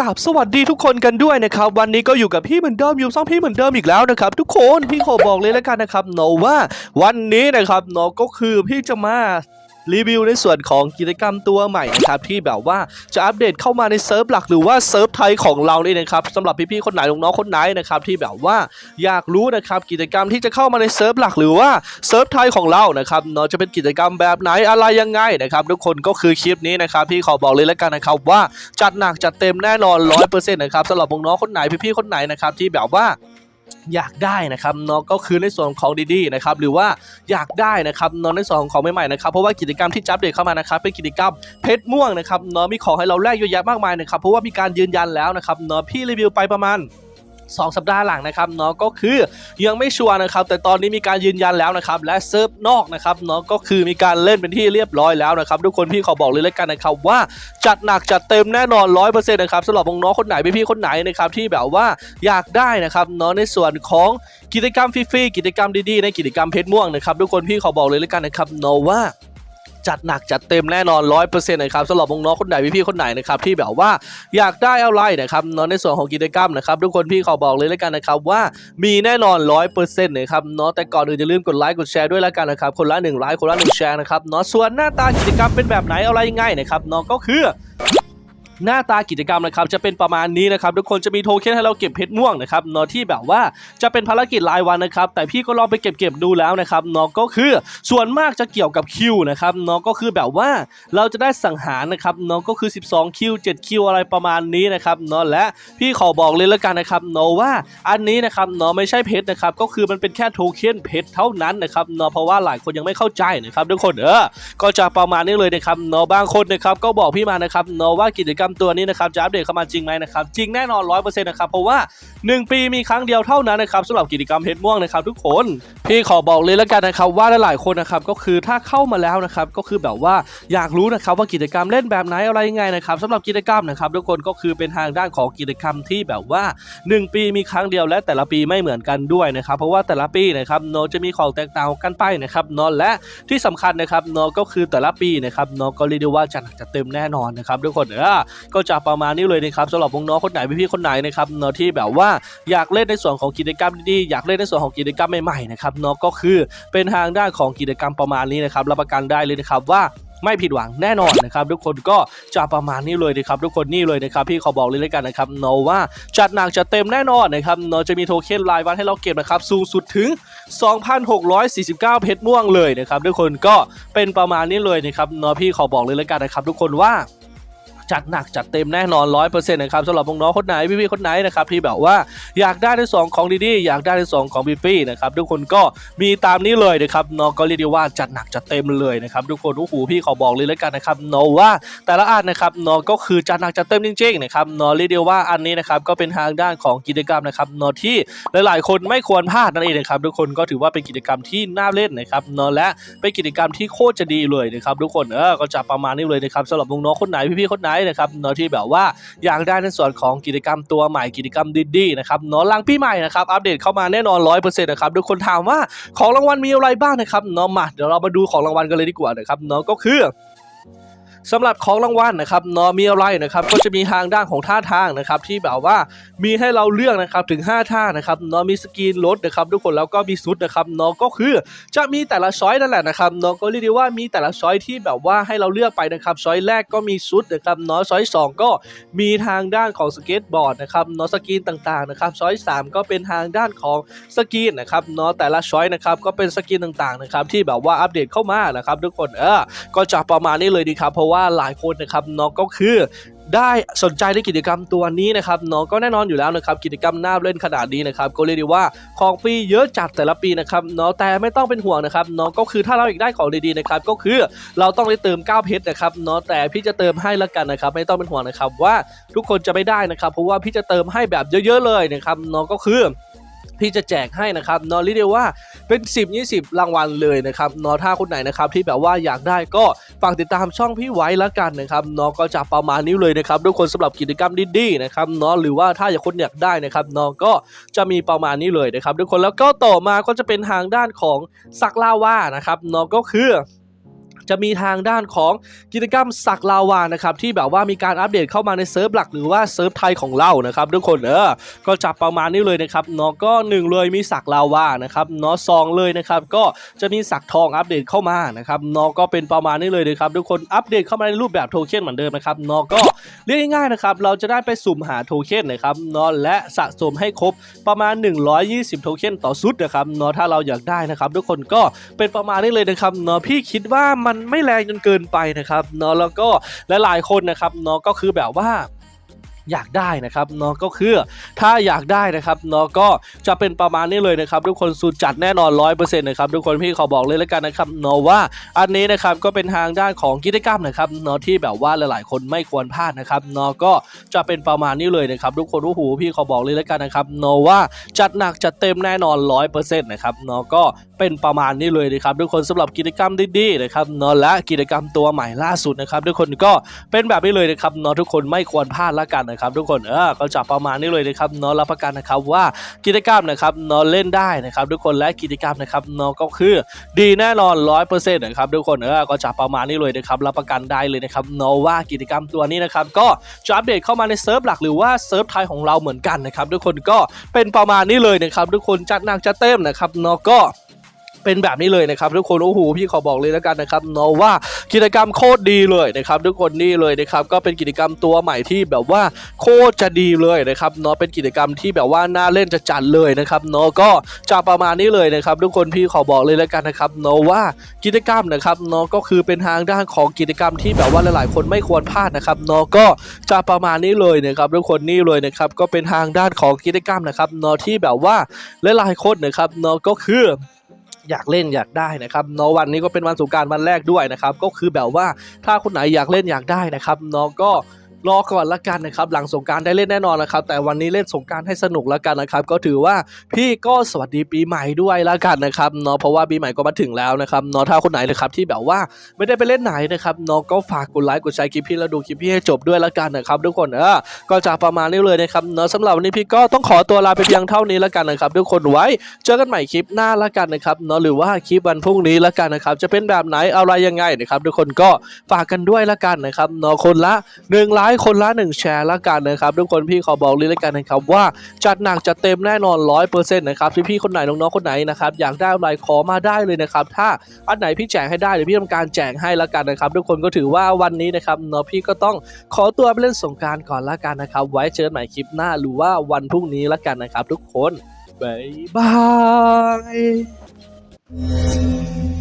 กับสวัสดีทุกคนกันด้วยนะครับวันนี้ก็อยู่กับพี่เหมือนเดิมอยู่ซ่องพี่เหมือนเดิมอีกแล้วนะครับทุกคนพี่ขอบอกเลยแล้วกันนะครับเนว่าวันนี้นะครับเนก็คือพี่จะมา รีวิวในส่วนของกิจกรรมตัวใหม่นะครับที่แบบว่าจะอัปเดตเข้ามาในเซิร์ฟหลักหรือว่าเซิร์ฟไทยของเรานี่นะครับสำหรับพี่ๆคนไหนน้องๆคนไหนนะครับที่แบบว่าอยากรู้นะครับกิจกรรมที่จะเข้ามาในเซิร์ฟหลักหรือว่าเซิร์ฟไทยของเรานะครับเนาะจะเป็นกิจกรรมแบบไหนอะไรยังไงนะครับทุกคนก็คือคลิปนี้นะครับพี่ขอบอกเลยแล้วกันนะครับว่าจัดหนักจัดเต็มแน่นอน100%นะครับสำหรับน้องๆคนไหนพี่ๆคนไหนนะครับที่แบบว่า อยากได้นะครับเนาะก็คือในส่วนของดีๆนะครับหรือว่าอยากได้นะครับเนาะในส่วนของของใหม่ๆนะครับเพราะว่ากิจกรรมที่จับเด็กเข้ามานะครับเป็นกิจกรรมเพชรม่วงนะครับเนาะมีของให้เราแลกเยอะแยะมากมายนะครับเพราะว่ามีการยืนยันแล้วนะครับเนาะพี่รีวิวไปประมาณ 2 สัปดาห์หลังนะครับเนาะก็คือยังไม่ชัวร์นะครับ แต่ตอนนี้มีการยืนยันแล้วนะครับ และเซิร์ฟนอกนะครับเนาะก็คือมีการเล่นเป็นที่เรียบร้อยแล้วนะครับ ทุกคนพี่ขอบอกเลยแล้วกันนะครับว่าจัดหนักจัดเต็มแน่นอน100%นะครับสำหรับน้องคนไหนพี่ๆคนไหนนะครับที่แบบว่าอยากได้นะครับเนาะในส่วนของกิจกรรมฟรีๆกิจกรรมดีๆในกิจกรรมเพชรม่วงนะครับทุกคนพี่ขอบอกเลยแล้วกันนะครับเนาะว่า จัดหนักจัดเต็มแน่นอน100%นะครับสำหรับน้องๆคนไหนพี่ๆคนไหนนะครับที่แบบว่าอยากได้อะไรนะครับเนาะในส่วนของกิจกรรมนะครับทุกคนพี่ขอบอกเลยแล้วกันนะครับว่ามีแน่นอน100%นะครับเนาะแต่ก่อนอื่นอย่าลืมกดไลค์กดแชร์ด้วยแล้วกันนะครับคนละ1ไลค์คนละ1แชร์นะครับเนาะส่วนหน้าตากิจกรรมเป็นแบบไหนอะไรยังไงนะครับเนาะก็คือ หน้าตากิจกรรมนะครับจะเป็นประมาณนี้นะครับทุกคนจะมีโทเค็นให้เราเก็บเพชรม่วงนะครับเนาะที่แบบว่าจะเป็นภารกิจรายวันนะครับแต่พี่ก็ลองไปเก็บเก็บดูแล้วนะครับเนาะก็คือส่วนมากจะเกี่ยวกับคิวนะครับเนาะก็คือแบบว่าเราจะได้สังหารนะครับเนาะก็คือ 12 คิว 7 คิวอะไรประมาณนี้นะครับเนาะและพี่ขอบอกเลยแล้วกันนะครับเนาะว่าอันนี้นะครับเนาะไม่ใช่เพชรนะครับก็คือมันเป็นแค่โทเค็นเพชรเท่านั้นนะครับเนาะเพราะว่าหลายคนยังไม่เข้าใจนะครับทุกคนเออก็จะประมาณนี้เลยนะครับเนาะบางคนนะครับก็บอกพี่มานะครับเนาะว่ากิจกรรมตัวนี้นะครับจะอัปเดตเข้ามาจริงไหมนะครับจริงแน่นอน100%นะครับเพราะว่า 1 ปีมีครั้งเดียวเท่านั้นนะครับสำหรับกิจกรรมเพชรม่วงนะครับทุกคน พี่ขอบอกเลยแล้วกันนะครับว่าหลายๆคนนะครับก็คือถ้าเข้ามาแล้วนะครับก็คือแบบว่าอยากรู้นะครับว่ากิจกรรมเล่นแบบไหนอะไรยังไงนะครับสำหรับกิจกรรมนะครับทุกคนก็คือเป็นทางด้านของกิจกรรมที่แบบว่า 1 ปีมีครั้งเดียวและแต่ละปีไม่เหมือนกันด้วยนะครับเพราะว่าแต่ละปีนะครับเนจะมีของแตกต่างกันไปนะครับนาะและที่สำคัญนะครับเนก็คือแต่ละปีนะครับนก็เรียกได้ว่าจัดจัดเต็มแน่นอนนะครับทุกคนเออก็จะประมาณนี้เลยนะครับสำหรับน้องๆคนไหนพี่ๆคนไหนนะครับเนาะที่แบบว่าอยากเล่นในส่วนของกิจกรรมดีๆอยากเล่นในส่วนของกิจกรรมใหม่ๆนะครับเนาะก็คือเป็นทางด้านของกิจกรรมประมาณนี้นะครับรับประกันได้เลยนะครับว่าไม่ผิดหวังแน่นอนนะครับทุกคนก็จะประมาณนี้เลยนะครับทุกคนนี่เลยนะครับพี่ขอบอกเลยแล้วกันนะครับโนว่าจัดหนักจัดเต็มแน่นอนนะครับโนจะมีโทเค็นรายวันให้เราเก็บนะครับสูงสุดถึง 2,649 เพชรม่วงเลยนะครับทุกคนก็เป็นประมาณนี้เลยนะครับโนพี่ขอบอกเลยแล้วกันนะครับทุกคนว่า จัดหนักจัดเต็มแน่นอน100%นะครับสำหรับน้องๆคนไหนพี่ๆคนไหนนะครับที่แบบว่าอยากได้ในสองของดีๆอยากได้ในสองของพี่ๆนะครับทุกคนก็มีตามนี้เลยนะครับน้องก็เรียกได้ว่าจัดหนักจัดเต็มเลยนะครับทุกคนโอ้โหพี่ขอบอกเลยแล้วกันนะครับน้องว่าแต่ละอันนะครับน้องก็คือจัดหนักจัดเต็มจริงๆนะครับน้องเรียกได้ว่าอันนี้นะครับก็เป็นทางด้านของกิจกรรมนะครับน้องที่หลายๆ คนไม่ควรพลาดนั่นเองนะครับทุกคนก็ถือว่าเป็นกิจกรรมที่น่าเล่นนะครับน้องและเป็นกิจกรรมที่โคตรจะดีเลยนะครับทุกคนเออก็จะประมาณนี้เลยนะครับสำหรับน้องๆคนไหนพี่ๆคนไหนนะครับเนาะที่แบบว่าอยากได้ในส่วนของกิจกรรมตัวใหม่กิจกรรมดีๆนะครับเนาะลังพี่ใหม่นะครับอัปเดตเข้ามาแน่นอนร้อยเปอร์เซ็นต์นะครับทุกคนถามว่าของรางวัลมีอะไรบ้างนะครับเนาะมาเดี๋ยวเรามาดูของรางวัลกันเลยดีกว่านะครับเนาะก็คือ สำหรับของรางวัลนะครับเนาะมีอะไรนะครับก็จะมีทางด้านของท่าทางนะครับที่แบบว่ามีให้เราเลือกนะครับถึง 5 ท่านะครับเนาะมีสกีนรถนะครับทุกคนแล้วก็มีซุดนะครับเนาะก็คือจะมีแต่ละช้อยนั่นแหละนะครับเนาะก็เรียกได้ว่ามีแต่ละช้อยที่แบบว่าให้เราเลือกไปนะครับช้อยแรกก็มีซุดนะครับเนาะช้อยสองก็มีทางด้านของสเก็ตบอร์ดนะครับเนาะสกีนต่างๆนะครับช้อยสามก็เป็นทางด้านของสกีนนะครับเนาะแต่ละช้อยนะครับก็เป็นสกีนต่างๆนะครับที่แบบว่าอัปเดตเข้ามานะครับทุกคนเออก็จะประมาณนี้เลยดีครับเพราะว่าหลายคนนะครับน้องก็คือได้สนใจในกิจกรรมตัวนี้นะครับน้องก็แน่นอนอยู่แล้วนะครับกิจกรรมน่าเล่นขนาดนี้นะครับก็เรียกได้ว่าของฟรีเยอะจัดแต่ละปีนะครับเนาะแต่ไม่ต้องเป็นห่วงนะครับน้องก็คือถ้าเราอยากได้ของดีๆนะครับก็คือเราต้องได้เติม9เพชรนะครับเนาะแต่พี่จะเติมให้ละกันนะครับไม่ต้องเป็นห่วงนะครับว่าทุกคนจะไม่ได้นะครับเพราะว่าพี่จะเติมให้แบบเยอะ ๆ เลยนะครับน้องก็คือ พี่จะแจกให้นะครับนอรีเดียว่าเป็น 10 20 รางวัลเลยนะครับนอถ้าคนไหนนะครับที่แบบว่าอยากได้ก็ฝากติดตามช่องพี่ไว้ล้วกันนะครับนอก็จะประมาณนี้เลยนะครับทุกคนสำหรับกิจกรรมดีๆนะครับนอหรือว่าถ้าอยากคนอยากได้นะครับนอก็จะมีประมาณนี้เลยนะครับทุกคนแล้วก็ต่อมาก็จะเป็นทางด้านของสักลาว่านะครับนอก็คือ จะมีทางด้านของกิจกรรมสักลาวานะครับที่แบบว่ามีการอัปเดตเข้ามาในเซิร์ฟหลักหรือว่าเซิร์ฟไทยของเรานะครับทุกคนเออก็จับประมาณนี้เลยนะครับเนาะก็หนึ่งเลยมีสักลาวานะครับเนาะสองเลยนะครับก็จะมีสักทองอัปเดตเข้ามานะครับเนาะก็เป็นประมาณนี้เลยนะครับทุกคนอัปเดตเข้ามาในรูปแบบโทเค็นเหมือนเดิมนะครับเนาะก็เรียกง่ายๆนะครับเราจะได้ไปสุ่มหาโทเค็นนะครับเนาะและสะสมให้ครบประมาณ 120 โทเค็นต่อชุดนะครับเนาะถ้าเราอยากได้นะครับทุกคนก็เป็นประมาณนี้เลยนะครับเนาะพี่คิดว่ามันไม่แรงจนเกินไปนะครับเนาะแล้วก็หลายๆคนนะครับเนาะก็คือแบบว่า อยากได้นะครับเนาะก็คือถ้าอยากได้นะครับเนาะก็จะเป็นประมาณนี้เลยนะครับทุกคนสุดจัดแน่นอนร้อยเปอร์เซ็นต์นะครับทุกคนพี่ขอบอกเลยแล้วกันนะครับเนาะว่าอันนี้นะครับก็เป็นทางด้านของกิจกรรมนะครับเนาะที่แบบว่าหลาย ๆ คนไม่ควรพลาดนะครับเนาะก็จะเป็นประมาณนี้เลยนะครับทุกคนโอ้โหพี่ขอบอกเลยแล้วกันนะครับเนาะว่าจัดหนักจัดเต็มแน่นอนร้อยเปอร์เซ็นต์นะครับเนาะก็เป็นประมาณนี้เลยนะครับทุกคนสำหรับกิจกรรมดีๆนะครับเนาะและกิจกรรมตัวใหม่ล่าสุดนะครับทุกคนก็เป็นแบบนี้เลยนะครับเนาะทุกคนไม่ควรพลาดละกันนะครับครับทุกคนเออก็จะประมาณนี้เลยนะครับเนาะรับประกันนะครับว่ากิจกรรมนะครับเนาะเล่นได้นะครับทุกคนและกิจกรรมนะครับเนาะก็คือดีแน่นอนร้อยเปอร์เซ็นต์นะครับทุกคนเออก็จะประมาณนี้เลยนะครับรับประกันได้เลยนะครับเนาะว่ากิจกรรมตัวนี้นะครับก็จะอัปเดตเข้ามาในเซิร์ฟหลักหรือว่าเซิร์ฟไทยของเราเหมือนกันนะครับทุกคนก็เป็นประมาณนี้เลยนะครับทุกคนจัดหนักจัดเต็มนะครับเนาะก็ เป็นแบบนี้เลยนะครับทุกคนโอ้โหพี่ขอบอกเลยแล้วกันนะครับเนาะว่ากิจกรรมโคตรดีเลยนะครับทุกคนนี่เลยนะครับก็เป็นกิจกรรมตัวใหม่ที่แบบว่าโคตรจะดีเลยนะครับเนาะเป็นกิจกรรมที่แบบว่าน่าเล่นจะจัดเลยนะครับเนาะก็จะประมาณนี้เลยนะครับทุกคนพี่ขอบอกเลยแล้วกันนะครับเนาะว่ากิจกรรมนะครับเนาะก็คือเป็นทางด้านของกิจกรรมที่แบบว่าหลายๆ คนไม่ควรพลาดนะครับเนาะก็จะประมาณนี้เลยนะครับทุกคนนี่เลยนะครับก็เป็นทางด้านของกิจกรรมนะครับเนาะที่แบบว่าหลายๆคนนะครับเนาะก็คือ อยากเล่นอยากได้นะครับเนาะวันนี้ก็เป็นวันสงกรารวันแรกด้วยนะครับก็คือแบบว่าถ้าคนไหนอยากเล่นอยากได้นะครับเนาะก็ รอก่อนละกันนะครับ หลังสงการได้เล่นแน่นอนนะครับ แต่วันนี้เล่นสงการให้สนุกละกันนะครับ ก็ถือว่าพี่ก็สวัสดีปีใหม่ด้วยละกันนะครับเนาะเพราะว่าปีใหม่ก็มาถึงแล้วนะครับเนาะถ้าคนไหนนะครับที่แบบว่าไม่ได้ไปเล่นไหนนะครับเนาะก็ฝากกดไลค์กดแชร์คลิปพี่แล้วดูคลิปพี่ให้จบด้วยละกันนะครับทุกคนเออก็จะประมาณนี้เลยนะครับเนาะสำหรับวันนี้พี่ก็ต้องขอตัวลาไปเพียงเท่านี้ละกันนะครับทุกคนไว้เจอกันใหม่คลิปหน้าละกันนะครับเนาะหรือว่าคลิปวันพรุ่งนี้ละกันนะครับจะเป็นแบบไหนอะไรยังไงนะครับทุกคนก็ฝากกันด้วยละกันนะครับเนาะคนละ1ไลค์คนละ1แชร์ละกันนะครับทุกคนพี่ขอบอกเลยละกันนะครับว่าจัดหนักจัดเต็มแน่นอน100%นะครับที่พี่คนไหนน้องๆคนไหนนะครับอยากได้อะไรขอมาได้เลยนะครับถ้าอันไหนพี่แจกให้ได้เดี๋ยวพี่ทำการแจกให้ละกันนะครับทุกคนก็ถือว่าวันนี้นะครับเนาะพี่ก็ต้องขอตัวไปเล่นสงการก่อนละกันนะครับ ไว้เจอกันใหม่คลิปหน้าหรือว่าวันพรุ่งนี้ละกันนะครับ ทุกคนบ๊ายบาย